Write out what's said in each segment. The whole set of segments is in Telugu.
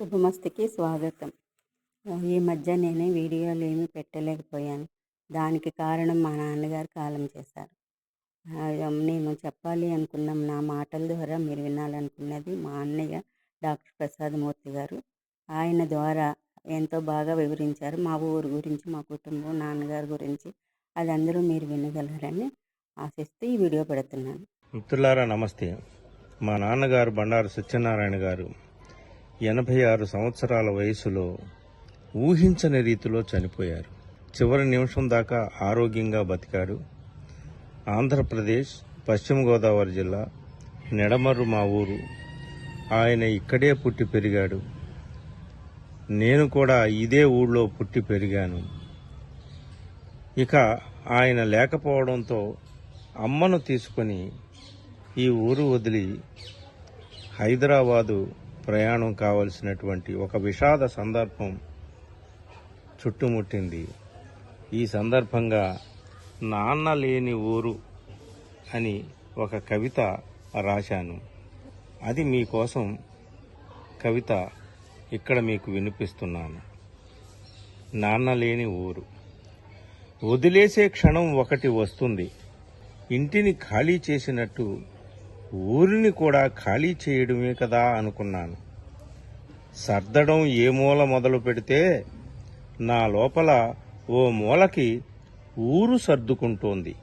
శుభమస్తికి స్వాగతం. ఈ మధ్య నేను వీడియోలు ఏమీ పెట్టలేకపోయాను. దానికి కారణం మా నాన్నగారు కాలం చేశారు. నేను చెప్పాలి అనుకున్నాం. నా మాటల ద్వారా మీరు వినాలనుకున్నది మా అన్నయ్య డాక్టర్ ప్రసాద్ మూర్తి గారు. ఆయన ద్వారా ఎంతో బాగా వివరించారు. మా ఊరు గురించి మా కుటుంబం నాన్నగారి గురించి అది అందరూ మీరు వినగలరని ఆశిస్తూ ఈ వీడియో పెడుతున్నాను. మిత్రులారా నమస్తే. మా నాన్నగారు బండారు సత్యనారాయణ గారు ఎనభై ఆరు సంవత్సరాల వయసులో ఊహించని రీతిలో చనిపోయారు. చివరి నిమిషం దాకా ఆరోగ్యంగా బతికాడు ఆంధ్రప్రదేశ్ పశ్చిమ గోదావరి జిల్లా నెడమర్రు మా ఊరు. ఆయన ఇక్కడే పుట్టి పెరిగాడు. నేను కూడా ఇదే ఊళ్ళో పుట్టి పెరిగాను. ఇక ఆయన లేకపోవడంతో అమ్మను తీసుకొని ఈ ఊరు వదిలి హైదరాబాదు ప్రయాణం కావలసినటువంటి ఒక విషాద సందర్భం చుట్టుముట్టింది. ఈ సందర్భంగా నాన్న లేని ఊరు అని ఒక కవిత రాశాను. అది మీకోసం కవిత ఇక్కడ మీకు వినిపిస్తున్నాను. నాన్న లేని ఊరు. వదిలేసే క్షణం ఒకటి వస్తుంది. ఇంటిని ఖాళీ చేసినట్టు ఊరిని కూడా ఖాళీ చేయడమే కదా అనుకున్నాను. సర్దడం ఏ మూల మొదలు పెడితే నా లోపల ఓ మూలకి ఊరు సర్దుకుంటోంది.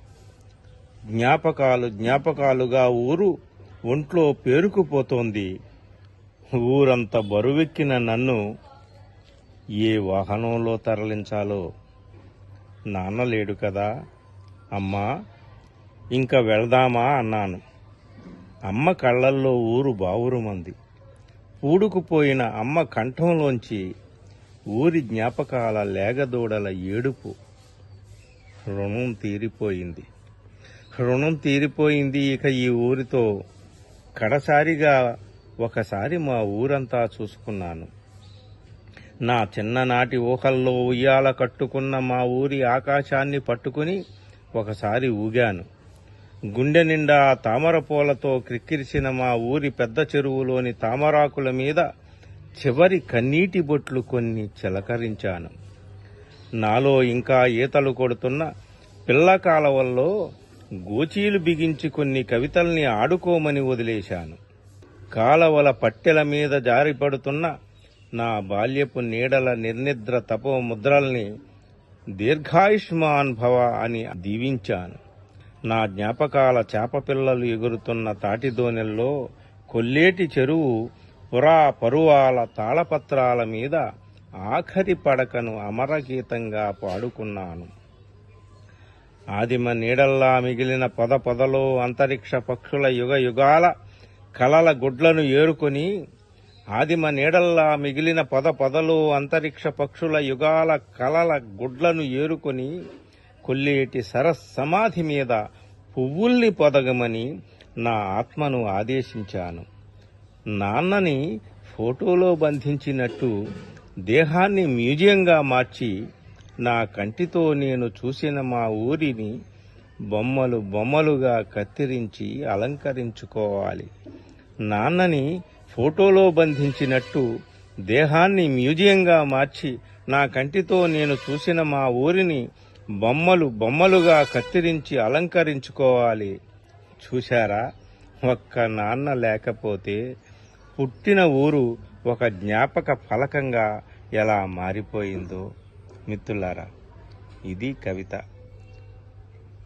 జ్ఞాపకాలు జ్ఞాపకాలుగా ఊరు ఒంట్లో పేరుకుపోతోంది. ఊరంత బరువెక్కిన నన్ను ఏ వాహనంలో తరలించాలో? నాన్న లేడు కదా? అమ్మా ఇంకా వెళదామా? అన్నాను. అమ్మ కళ్ళల్లో ఊరు బావురుమంది. పూడుకుపోయిన అమ్మ కంఠంలోంచి ఊరి జ్ఞాపకాల లేగదూడల ఏడుపు రుణం తీరిపోయింది. రుణం తీరిపోయింది ఇక ఈ ఊరితో కడసారిగా ఒకసారి మా ఊరంతా చూసుకున్నాను. నా చిన్ననాటి ఊహల్లో ఉయ్యాల కట్టుకున్న మా ఊరి ఆకాశాన్ని పట్టుకుని ఒకసారి ఊగాను. గుండె నిండా తామర పూలతో క్రిక్కిరిసిన మా ఊరి పెద్ద చెరువులోని తామరాకుల మీద చివరి కన్నీటి బొట్లు కొన్ని చిలకరించాను. నాలో ఇంకా ఈతలు కొడుతున్న పిల్ల కాలవల్లో గోచీలు బిగించి కొన్ని కవితల్ని ఆడుకోమని వదిలేశాను. కాలవల పట్టెల మీద జారిపడుతున్న నా బాల్యపు నీడల నిర్నిద్ర తపో ముద్రల్ని దీర్ఘాయుష్మాన్ భవ అని దీవించాను. నా జ్ఞాపకాల చేపపిల్లలు ఎగురుతున్న తాటిదోనెల్లో కొల్లేటి చెరువు పురా పరువాల తాళపత్రాల మీద ఆఖరి పడకను అమరగీతంగా పాడుకున్నాను. ఆదిమ నీడల్లా మిగిలిన పొద పొదలో అంతరిక్ష పక్షుల యుగ యుగాల కలల గుడ్లను ఏరుకొని ఆదిమ నీడల్లా మిగిలిన పొద పొదలో అంతరిక్ష పక్షుల యుగాల కలల గుడ్లను ఏరుకొని కొల్లేటి సరస్ సమాధి మీద పువ్వుల్ని పొదగమని నా ఆత్మను ఆదేశించాను. నాన్నని ఫోటోలో బంధించినట్టు దేహాన్ని మ్యూజియంగా మార్చి నా కంటితో నేను చూసిన మా ఊరిని బొమ్మలు బొమ్మలుగా కత్తిరించి అలంకరించుకోవాలి. నాన్నని ఫోటోలో బంధించినట్టు దేహాన్ని మ్యూజియంగా మార్చి నా కంటితో నేను చూసిన మా ఊరిని బొమ్మలు బొమ్మలుగా కత్తిరించి అలంకరించుకోవాలి. చూశారా? ఒక్క నాన్న లేకపోతే పుట్టిన ఊరు ఒక జ్ఞాపక ఫలకంగా ఎలా మారిపోయిందో మిత్రులారా ఇది కవిత.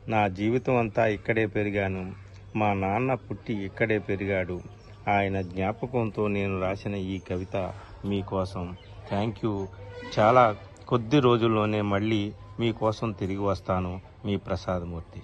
నా జీవితం అంతా ఇక్కడే పెరిగాను. మా నాన్న పుట్టి ఇక్కడే పెరిగాడు. ఆయన జ్ఞాపకంతో నేను రాసిన ఈ కవిత మీకోసం. థ్యాంక్ యూ చాలా కొద్ది రోజుల్లోనే మళ్ళీ మీకోసం తిరిగి వస్తాను మీ ప్రసాదమూర్తి.